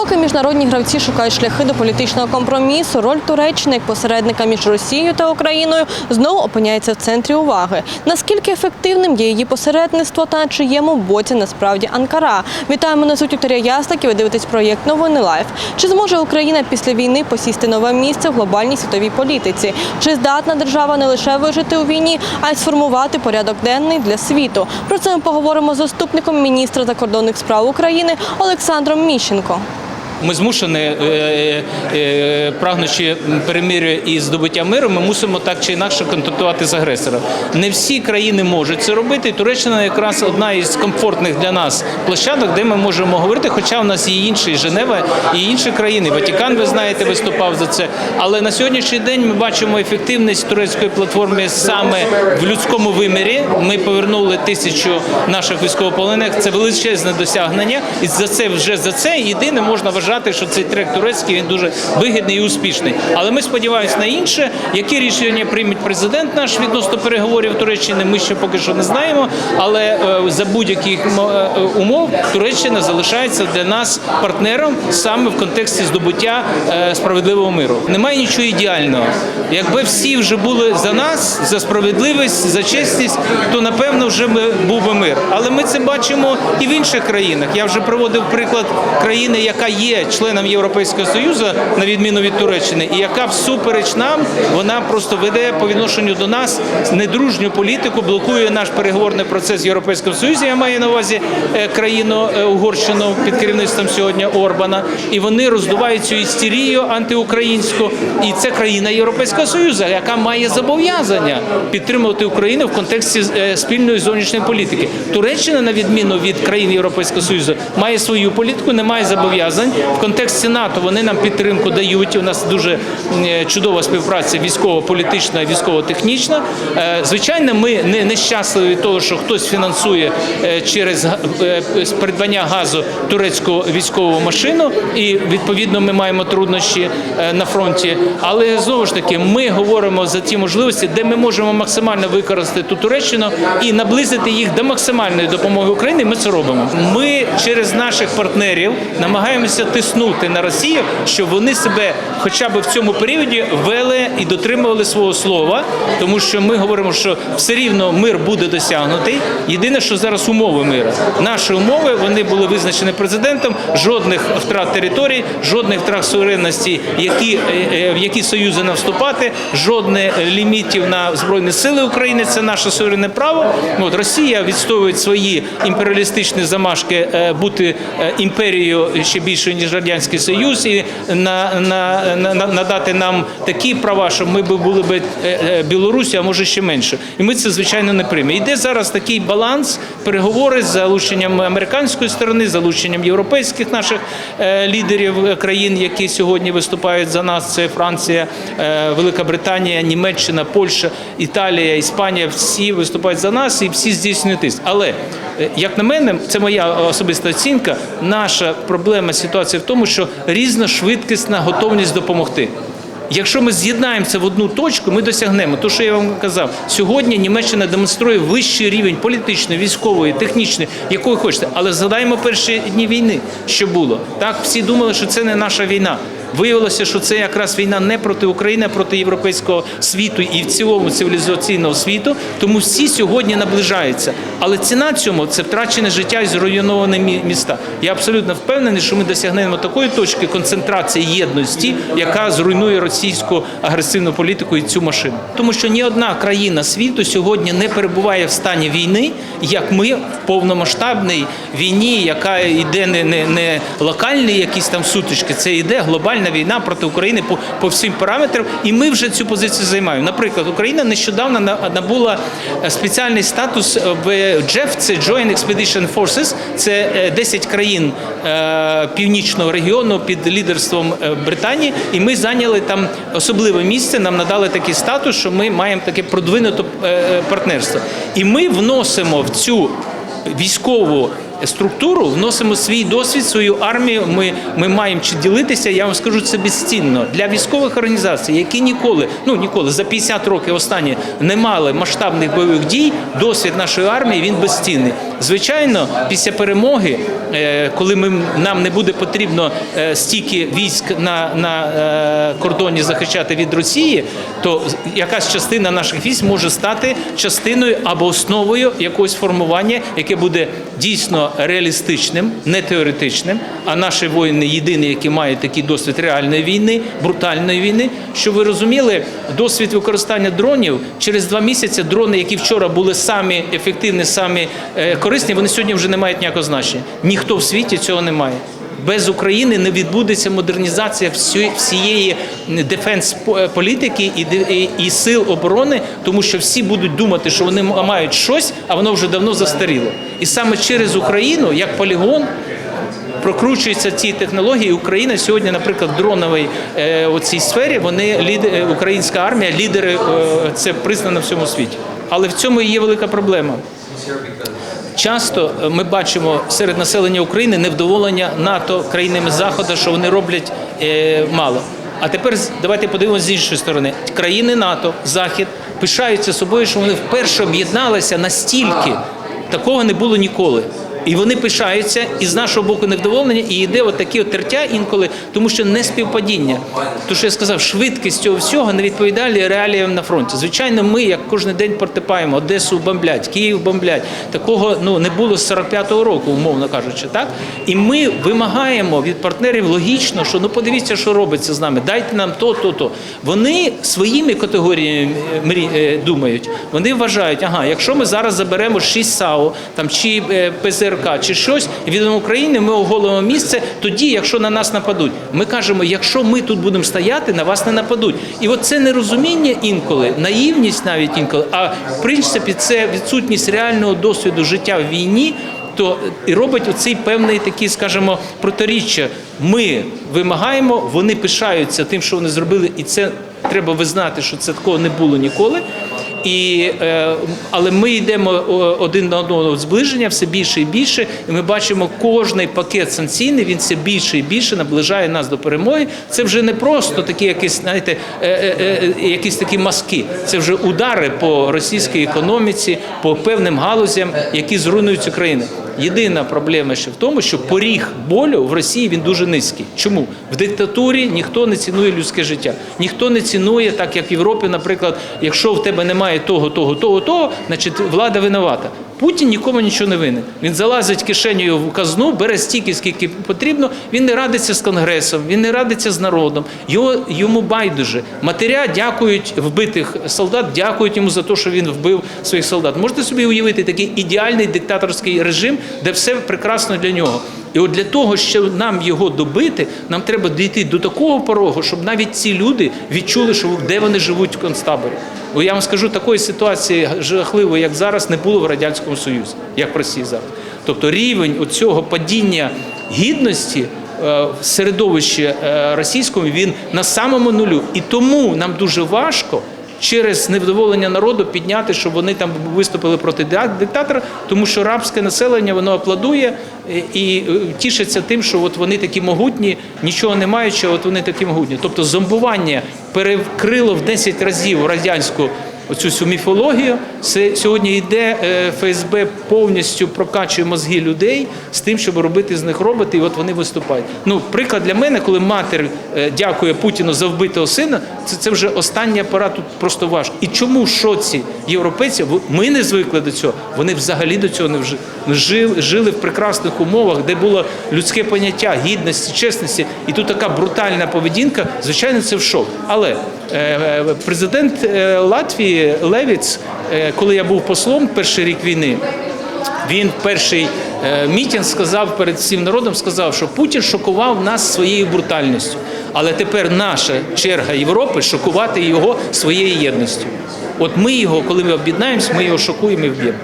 Поки міжнародні гравці шукають шляхи до політичного компромісу, роль Туреччини як посередника між Росією та Україною знову опиняється в центрі уваги. Наскільки ефективним є її посередництво та на чиєму боці насправді Анкара? Вітаємо на звуть Вікторія Ясник і ви дивитесь проєкт Новини Лайф. Чи зможе Україна після війни посісти нове місце в глобальній світовій політиці? Чи здатна держава не лише вижити у війні, а й сформувати порядок денний для світу? Про це ми поговоримо з заступником міністра закордонних справ України Олександром Міщенко. Ми змушені, е, е, е, прагнучи перемир'я і здобуття миру, ми мусимо так чи інакше контактувати з агресором. Не всі країни можуть це робити. і Туреччина якраз одна із комфортних для нас площадок, де ми можемо говорити. Хоча в нас є інші Женева і інші країни. Ватикан, ви знаєте, виступав за це. Але на сьогоднішній день ми бачимо ефективність турецької платформи саме в людському вимірі. Ми повернули тисячу наших військовополонених. Це величезне досягнення, і за це вже за це єдине можна вважати, що цей трек турецький він дуже вигідний і успішний. Але ми сподіваємось на інше, які рішення прийме президент наш відносно переговорів Туреччини. Ми ще поки що не знаємо. Але е, за будь-яких е, умов Туреччина залишається для нас партнером саме в контексті здобуття е, справедливого миру. Немає нічого ідеального. Якби всі вже були за нас, за справедливість, за чесність, то напевно вже був би мир. Але ми це бачимо і в інших країнах. Я вже приводив приклад країни, яка є членом Європейського Союзу, на відміну від Туреччини, і яка всупереч нам вона просто веде по відношенню до нас недружню політику, блокує наш переговорний процес в Європейському Союзі. Я маю на увазі е, країну е, Угорщину під керівництвом сьогодні Орбана, і вони роздувають цю істерію антиукраїнську. І це країна Європейського Союзу, яка має зобов'язання підтримувати Україну в контексті е, спільної зовнішньої політики. Туреччина, на відміну від країн Європейського Союзу, має свою політику, не має зобов'язань в контексті НАТО. Вони нам підтримку дають. У нас дуже е, чудова співпраця військово-політична, військово-технічна. Е, Звичайно, ми не нещасливі від того, що хтось фінансує е, через придбання газу турецьку військову машину, і відповідно ми маємо труднощі на фронті. Але знову ж таки, ми говоримо за ті можливості, де ми можемо максимально використати ту Туреччину і наблизити їх до максимальної допомоги Україні. Ми це робимо. Ми через наших партнерів намагаємося тиснути на Росію, щоб вони себе, хоча б в цьому періоді, вели і дотримували свого слова, тому що ми говоримо, що все рівно мир буде досягнутий. Єдине, що зараз умови миру. Наші умови вони були визначені президентом. Жодних втрат територій, жодних втрат суверенності, які е, е, в які союзи не вступати, жодних лімітів на збройні сили України. Це наше суверенне право. От Росія відстоює свої імперіалістичні замашки е, бути імперією ще більшою ніж радянський союз, і на, на, на, на- надати нам такі права, щоб ми були б Білорусі, а може ще менше. І ми це звичайно не приймемо. Йде зараз такий баланс, переговори з залученням американської сторони, залученням європейських наших е, лідерів е, країн, які сьогодні виступають за нас. Це Франція, е, Велика Британія, Німеччина, Польща, Італія, Іспанія. Всі виступають за нас і всі здійснюють тиск. Але е, як на мене, це моя особиста оцінка. Наша проблема ситуація в тому, що різна швидкісна готовність допомогти. Якщо ми з'єднаємося в одну точку, ми досягнемо. То, що я вам казав, сьогодні Німеччина демонструє вищий рівень політичної, військової, технічної, якої хочете. Але згадаємо перші дні війни, що було. Так всі думали, що це не наша війна. Виявилося, що це якраз війна не проти України, а проти європейського світу і в цілому цивілізаційного світу. Тому всі сьогодні наближаються. Але ціна цьому це втрачене життя і зруйновані міста. Я абсолютно впевнений, що ми досягнемо такої точки концентрації єдності, яка зруйнує російську агресивну політику і цю машину. Тому що ні одна країна світу сьогодні не перебуває в стані війни, як ми в повномасштабній війні, яка йде не, не, не локальні якісь там сутички, це йде глобальна війна проти України по, по всім параметрам, і ми вже цю позицію займаємо. Наприклад, Україна нещодавно на- набула е, спеціальний статус в JEF, це Joint Expedition Forces, це е, 10 країн е, північного регіону під лідерством е, Британії, і ми зайняли там особливе місце. Нам надали такий статус, що ми маємо таке продвинуте е, е, партнерство. І ми вносимо в цю військову структуру, вносимо свій досвід, свою армію. Ми, ми маємо чи ділитися. Я вам скажу, це безцінно для військових організацій, які ніколи, ну ніколи за 50 років останні не мали масштабних бойових дій. Досвід нашої армії він безцінний. Звичайно, після перемоги, е, коли ми нам не буде потрібно е, стільки військ на, на е, кордоні захищати від Росії, то якась частина наших військ може стати частиною або основою якогось формування, яке буде дійсно реалістичним, не теоретичним. А наші воїни єдині, які мають такий досвід реальної війни, брутальної війни. Що ви розуміли, досвід використання дронів через два місяці дрони, які вчора були самі ефективні, самі е, корисні, вони сьогодні вже не мають ніякого значення. Ніхто в світі цього не має. Без України не відбудеться модернізація всієї дефенс політики і, сил оборони, тому що всі будуть думати, що вони мають щось, а воно вже давно застаріло. І саме через Україну, як полігон, прокручуються ці технології. Україна сьогодні, наприклад, в дроновій е, у цій сфері, вони ліде- е, українська армія, лідери, е, це признано всьому світі. Але в цьому і є велика проблема. Часто е, ми бачимо серед населення України невдоволення НАТО країнами Заходу, що вони роблять е, мало. А тепер давайте подивимося з іншої сторони. Країни НАТО, Захід пишаються собою, що вони вперше об'єдналися настільки. Такого не було ніколи. І вони пишаються, і з нашого боку невдоволення, і йде от такі от тертя інколи, тому що не співпадіння. То, що я сказав, швидкість цього всього не відповідає реаліям на фронті. Звичайно, ми, як кожен день протипаємо, Одесу бомблять, Київ бомблять. Такого ну не було з 45-го року, умовно кажучи, так? І ми вимагаємо від партнерів логічно, що ну подивіться, що робиться з нами, дайте нам то, то, то. Вони своїми категоріями е, е, думають. Вони вважають, ага, якщо ми зараз заберемо 6 САУ там чи е, ПЗРК, чи щось від України, ми оголимо місце. Тоді, якщо на нас нападуть, ми кажемо, якщо ми тут будемо стояти, на вас не нападуть. І от це нерозуміння інколи, наївність навіть інколи, а в принципі це відсутність реального досвіду життя в війні. То і робить оцей певний такий, скажімо, протиріччя. Ми вимагаємо, вони пишаються тим, що вони зробили, і це треба визнати, що це такого не було ніколи. І, е, але ми йдемо один на одного зближення все більше і більше. І ми бачимо, кожний пакет санкційний він все більше і більше наближає нас до перемоги. Це вже не просто такі якісь, знаєте, е, е, е, якісь такі маски. Це вже удари по російській економіці, по певним галузям, які зруйнують цю країну. Єдина проблема ще в тому, що поріг болю в Росії він дуже низький. Чому в диктатурі ніхто не цінує людське життя, ніхто не цінує, так як в Європі, наприклад, якщо в тебе немає того, того, того, того, значить влада винувата. Путін нікому нічого не винен. Він залазить кишенею в казну, бере стільки, скільки потрібно. Він не радиться з конгресом, він не радиться з народом. Його йому байдуже. Матеря дякують вбитих солдат, дякують йому за те, що він вбив своїх солдат. Можете собі уявити такий ідеальний диктаторський режим, де все прекрасно для нього. І от для того, щоб нам його добити, нам треба дійти до такого порогу, щоб навіть ці люди відчули, що де вони живуть в концтаборі. Бо я вам скажу, такої ситуації жахливої, як зараз, не було в радянському Союзі, як в Росії зараз. Тобто рівень оцього падіння гідності е, в середовищі е, російському він на самому нулю. І тому нам дуже важко. Через невдоволення народу підняти, щоб вони там виступили проти ди- диктатора, тому що рабське населення воно аплодує е, і е, тішиться тим, що от вони такі могутні, нічого не маючи, от вони такі могутні. Тобто зомбування перекрило в 10 разів радянську оцю всю міфологію. Сьогодні йде е, ФСБ повністю прокачує мозги людей з тим, щоб робити з них роботи, і от вони виступають. Ну, приклад для мене, коли матір е, дякує Путіну за вбитого сина, це, це вже остання пора тут просто важко. І чому шоці європейці? Ми не звикли до цього. Вони взагалі до цього не жили, жили в прекрасних умовах, де було людське поняття гідності, чесності, і тут така брутальна поведінка. Звичайно, це в шок. Але е, президент е, Латвії Левіц, е, коли я був послом перший рік війни, він перший е, мітінг сказав перед всім народом, сказав, що Путін шокував нас своєю брутальністю. Але тепер наша черга Європи шокувати його своєю єдністю. От ми його, коли ми об'єднаємось, ми його шокуємо і вб'ємо.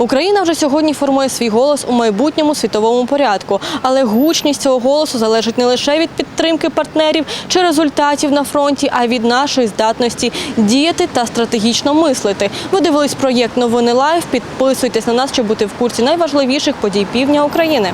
Україна вже сьогодні формує свій голос у майбутньому світовому порядку, але гучність цього голосу залежить не лише від підтримки партнерів чи результатів на фронті, а й від нашої здатності діяти та стратегічно мислити. Ви дивились проєкт Новини Лайв. Підписуйтесь на нас, щоб бути в курсі найважливіших подій півдня України.